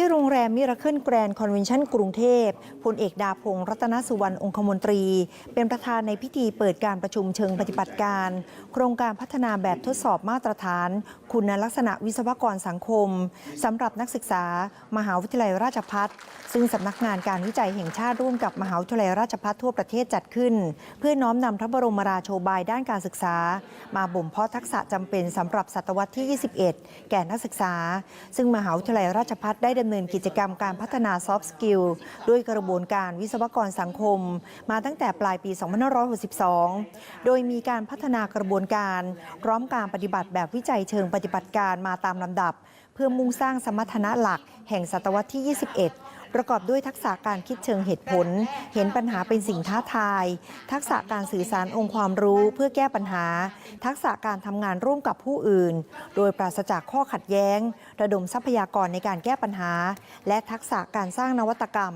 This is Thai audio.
ที่โรงแรมมิราเคิลแกรนด์คอนเวนชั่นกรุงเทพพลเอกดาพงศ์รัตนสุวรรณองคมนตรี เป็นประธานในพิธีเปิดการประชุมเชิงปฏิบัติการ โครงการพัฒนาแบบทดสอบมาตรฐาน คุณลักษณะวิศวกรสังคมสำหรับนักศึกษา มหาวิทยาลัยราชพัฒซึ่งสำนักงานการวิจัยแห่งชาติร่วมกับมหาวิทยาลัยราชพัฒทั่วประเทศจัดขึ้น เพื่อน้อมนำพระบรมราโชบายด้านการศึกษา มาบ่มเพาะทักษะจำเป็นสำหรับศตวรรษที่ 21 แก่นักศึกษา ซึ่งมหาวิทยาลัยราชพัฒได้ดำเนินกิจกรรมการพัฒนาซอฟต์สกิลด้วยกระบวนการวิศวกรสังคม มาตั้งแต่ปลายปี 2562 โดยมีการพัฒนากระบวนการ พร้อมการปฏิบัติแบบวิจัยเชิงปฏิบัติการมาตามลำดับ พื่อมุ่งสร้างสมรรถนะหลัก แห่งศตวรรษที่ 21 ประกอบด้วยทักษะการคิดเชิงเหตุผล เห็นปัญหาเป็นสิ่งท้าทาย ทักษะการสื่อสารองค์ความรู้เพื่อแก้ปัญหา ทักษะการทำงานร่วมกับผู้อื่น โดยปราศจากข้อขัดแย้ง ระดมทรัพยากรในการแก้ปัญหา และทักษะการสร้างนวัตกรรม